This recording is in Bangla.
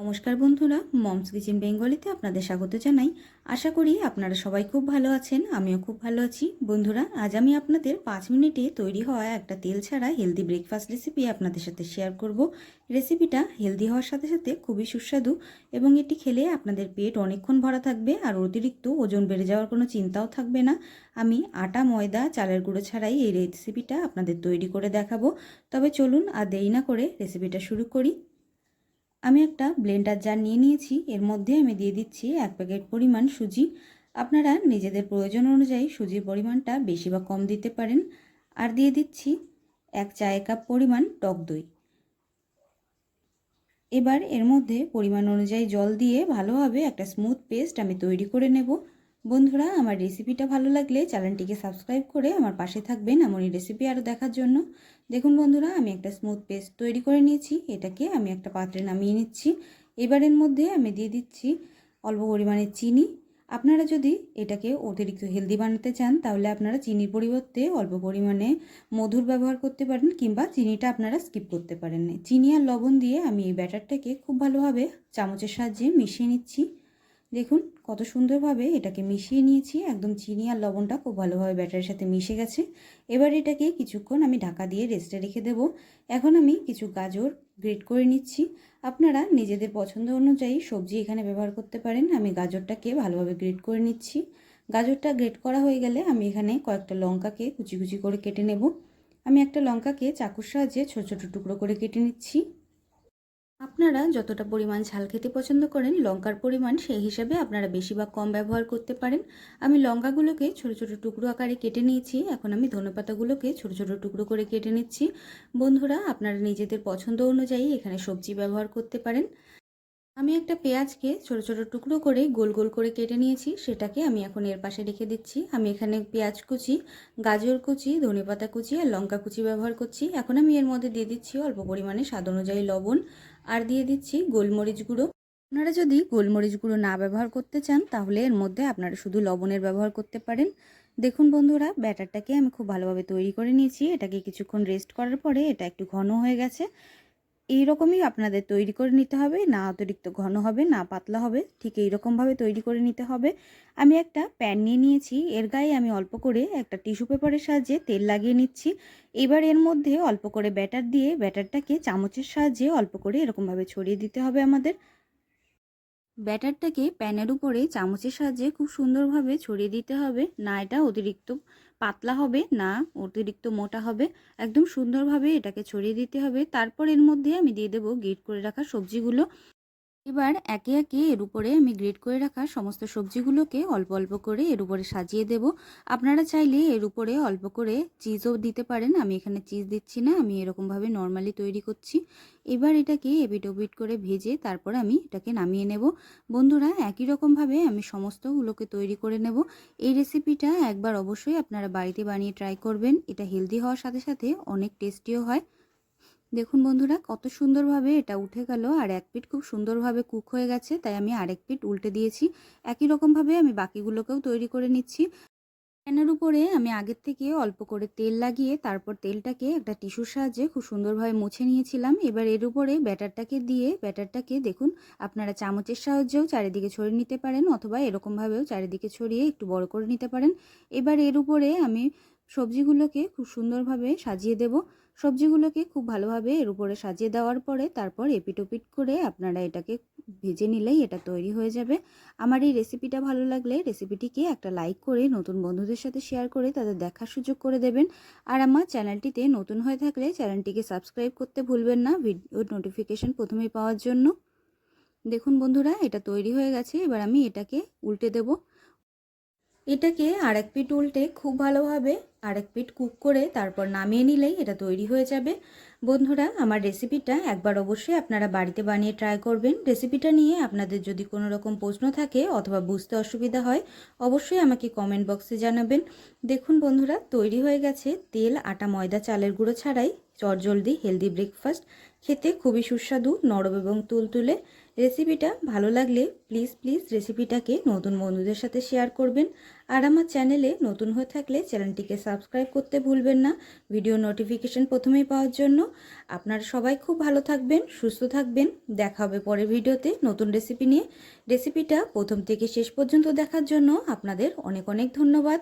নমস্কার বন্ধুরা, মমস কিচেন বেঙ্গলিতে আপনাদের স্বাগত জানাই। আশা করি আপনারা সবাই খুব ভালো আছেন, আমিও খুব ভালো আছি। বন্ধুরা, আজ আমি আপনাদের পাঁচ মিনিটে তৈরি হওয়া একটা তেল ছাড়া হেলদি ব্রেকফাস্ট রেসিপি আপনাদের সাথে শেয়ার করব। রেসিপিটা হেলদি হওয়ার সাথে সাথে খুবই সুস্বাদু এবং এটি খেলে আপনাদের পেট অনেকক্ষণ ভরা থাকবে আর অতিরিক্ত ওজন বেড়ে যাওয়ার কোনো চিন্তাও থাকবে না। আমি আটা, ময়দা, চালের গুঁড়ো ছাড়াই এই রেসিপিটা আপনাদের তৈরি করে দেখাবো। তবে চলুন আর দেরি না করে রেসিপিটা শুরু করি। আমি একটা ব্লেন্ডার জার নিয়ে নিয়েছি, এর মধ্যে আমি দিয়ে দিচ্ছি এক প্যাকেট পরিমাণ সুজি। আপনারা নিজেদের প্রয়োজন অনুযায়ী সুজির পরিমাণটা বেশি বা কম দিতে পারেন। আর দিয়ে দিচ্ছি এক চায়ে কাপ পরিমাণ টক দই। এবার এর মধ্যে পরিমাণ অনুযায়ী জল দিয়ে ভালোভাবে একটা স্মুথ পেস্ট আমি তৈরি করে নেব। বন্ধুরা, আমার রেসিপিটা ভালো লাগলে চ্যানেলটিকে সাবস্ক্রাইব করে আমার পাশে থাকবেন এমনই রেসিপি আরও দেখার জন্য। দেখুন বন্ধুরা, আমি একটা স্মুথ পেস্ট তৈরি করে নিয়েছি, এটাকে আমি একটা পাত্রে নামিয়ে নিচ্ছি। এবারের মধ্যে আমি দিয়ে দিচ্ছি অল্প পরিমাণে চিনি। আপনারা যদি এটাকে অতিরিক্ত হেলদি বানাতে চান, তাহলে আপনারা চিনির পরিবর্তে অল্প পরিমাণে মধুর ব্যবহার করতে পারেন, কিংবা চিনিটা আপনারা স্কিপ করতে পারেন চিনি আর লবণ দিয়ে আমি এই ব্যাটারটাকে খুব ভালোভাবে চামচের সাহায্যে মিশিয়ে নিচ্ছি। দেখুন, কত সুন্দরভাবে এটাকে মিশিয়ে নিয়েছি। একদম চিনি আর লবণটা খুব ভালোভাবে ব্যাটারের সাথে মিশে গেছে। এবার এটাকে কিছুক্ষণ আমি ঢাকা দিয়ে রেস্টে রেখে দেব। এখন আমি কিছু গাজর গ্রেট করে নিচ্ছি। আপনারা নিজেদের পছন্দ অনুযায়ী সবজি এখানে ব্যবহার করতে পারেন। আমি গাজরটাকে ভালোভাবে গ্রেট করে নিচ্ছি। গাজরটা গ্রেট করা হয়ে গেলে আমি এখানে কয়েকটা লঙ্কাকে কুচি কুচি করে কেটে নেব। আমি একটা লঙ্কাকে চাকুর সাহায্যে ছোটো ছোটো টুকরো করে কেটে নিচ্ছি। আপনারা যতটা পরিমাণ ঝাল খেতে পছন্দ করেন, লঙ্কার পরিমাণ সেই হিসাবে আপনারা বেশি বা কম ব্যবহার করতে পারেন। আমি লঙ্কাগুলোকে ছোট ছোট টুকরো আকারে কেটে নিয়েছি। এখন আমি ধনেপাতাগুলোকে ছোট ছোট টুকরো করে কেটে নিচ্ছি। বন্ধুরা, আপনারা নিজেদের পছন্দ অনুযায়ী এখানে সবজি ব্যবহার করতে পারেন। আমি একটা পেঁয়াজকে ছোট ছোট টুকরো করে গোল গোল করে কেটে নিয়েছি, সেটাকে আমি এখন এর পাশে রেখে দিচ্ছি। আমি এখানে পেঁয়াজ কুচি, গাজর কুচি ধনেপাতা কুচি আর লঙ্কা কুচি ব্যবহার করছি। এখন আমি এর মধ্যে দিয়ে দিচ্ছি অল্প পরিমাণে স্বাদ অনুযায়ী লবণ আর দিয়ে দিচ্ছি গোলমরিচ গুঁড়ো। আপনারা যদি গোলমরিচ গুঁড়ো না ব্যবহার করতে চান, তাহলে এর মধ্যে আপনারা শুধু লবণের ব্যবহার করতে পারেন। দেখুন বন্ধুরা, ব্যাটারটাকে আমি খুব ভালোভাবে তৈরি করে নিয়েছি। এটাকে কিছুক্ষণ রেস্ট করার পরে এটা একটু ঘন হয়ে গেছে। এই রকমই আপনাদের তৈরি করে নিতে হবে। না অতিরিক্ত ঘন হবে, না পাতলা হবে, ঠিক এই রকমভাবে তৈরি করে নিতে হবে। আমি একটা প্যান নিয়ে নিয়েছি, এর গায়ে আমি অল্প করে একটা টিস্যু পেপারের সাহায্যে তেল লাগিয়ে নিচ্ছি। এবার এর মধ্যে অল্প করে ব্যাটার দিয়ে ব্যাটারটাকে চামচের সাহায্যে অল্প করে এরকমভাবে ছড়িয়ে দিতে হবে আমাদের। ব্যাটারটাকে প্যানের উপরে চামচের সাহায্যে খুব সুন্দরভাবে ছড়িয়ে দিতে হবে, না এটা অতিরিক্ত পাতলা হবে, না, অতিরিক্ত মোটা হবে। একদম সুন্দরভাবে এটাকে ছড়িয়ে দিতে হবে। তারপর এর মধ্যে আমি দিয়ে দেবো গিট করে রাখা সবজিগুলো। এবার একে একে এর উপরে আমি গ্রেড করে রাখা সমস্ত সবজিগুলোকে অল্প অল্প করে এর উপরে সাজিয়ে দেব। আপনারা চাইলে এর উপরে অল্প করে চিজও দিতে পারেন। আমি এখানে চিজ দিচ্ছি না, আমি এরকমভাবে নর্মালি তৈরি করছি। এবার এটাকে এবিট ওবিট করে ভেজে তারপর আমি এটাকে নামিয়ে নেব। বন্ধুরা, একই রকমভাবে আমি সমস্তগুলোকে তৈরি করে নেব। এই রেসিপিটা একবার অবশ্যই আপনারা বাড়িতে বানিয়ে ট্রাই করবেন। এটা হেলদি হওয়ার সাথে সাথে অনেক টেস্টিও হয়। দেখুন বন্ধুরা, কত সুন্দরভাবে এটা উঠে গেল আর এক পিঠ খুব সুন্দরভাবে কুক হয়ে গেছে, তাই আমি আরেক পিঠ উল্টে দিয়েছি। একই রকমভাবে আমি বাকিগুলোকেও তৈরি করে নিচ্ছি। প্যানের উপরে আমি আগের থেকে অল্প করে তেল লাগিয়ে তারপর তেলটাকে একটা টিস্যুর সাহায্যে খুব সুন্দরভাবে মুছে নিয়েছিলাম। এবার এর উপরে ব্যাটারটাকে দিয়ে, ব্যাটারটাকে দেখুন, আপনারা চামচের সাহায্যেও চারিদিকে ছড়িয়ে নিতে পারেন অথবা এরকমভাবেও চারিদিকে ছড়িয়ে একটু বড় করে নিতে পারেন। এবার এর উপরে আমি সবজিগুলোকে খুব সুন্দরভাবে সাজিয়ে দেব। সবজিগুলোকে খুব ভালোভাবে এর উপরে সাজিয়ে দেওয়ার পরে তারপর এপিটোপিট করে আপনারা এটাকে ভেজে নিলেই এটা তৈরি হয়ে যাবে। আমার এই রেসিপিটা ভালো লাগলে রেসিপিটিকে একটা লাইক করে নতুন বন্ধুদের সাথে শেয়ার করে তাদের দেখার সুযোগ করে দেবেন। আর আমার চ্যানেলটিতে নতুন হয়ে থাকলে চ্যানেলটিকে সাবস্ক্রাইব করতে ভুলবেন না ভিডিও নোটিফিকেশন প্রথমেই পাওয়ার জন্য। দেখুন বন্ধুরা, এটা তৈরি হয়ে গেছে, এবার আমি এটাকে উল্টে দেবো। এটাকে আর এক পিঠ উল্টে খুব ভালোভাবে আরেক পিঠ কুক করে তারপর নামিয়ে নিলেই এটা তৈরি হয়ে যাবে। বন্ধুরা, আমার রেসিপিটা একবার অবশ্যই আপনারা বাড়িতে বানিয়ে ট্রাই করবেন। রেসিপিটা নিয়ে আপনাদের যদি কোনো রকম প্রশ্ন থাকে অথবা বুঝতে অসুবিধা হয়, অবশ্যই আমাকে কমেন্ট বক্সে জানাবেন। দেখুন বন্ধুরা, তৈরি হয়ে গেছে তেল, আটা, ময়দা, চালের গুঁড়ো ছাড়াই। চটজলদি হেলদি ব্রেকফাস্ট খেতে খুবই সুস্বাদু, নরম এবং তুলতুলে। রেসিপিটা ভালো লাগলে প্লিজ প্লিজ রেসিপিটাকে নতুন বন্ধুদের সাথে শেয়ার করবেন। আর আমার চ্যানেলে নতুন হয়ে থাকলে চ্যানেলটিকে সাবস্ক্রাইব করতে ভুলবেন না। ভিডিও নোটিফিকেশন প্রথমেই পাওয়ার জন্য। আপনারা সবাই খুব ভালো থাকবেন, সুস্থ থাকবেন। দেখা হবে পরের ভিডিওতে নতুন রেসিপি নিয়ে। রেসিপিটা প্রথম থেকে শেষ পর্যন্ত দেখার জন্য আপনাদের অনেক অনেক ধন্যবাদ।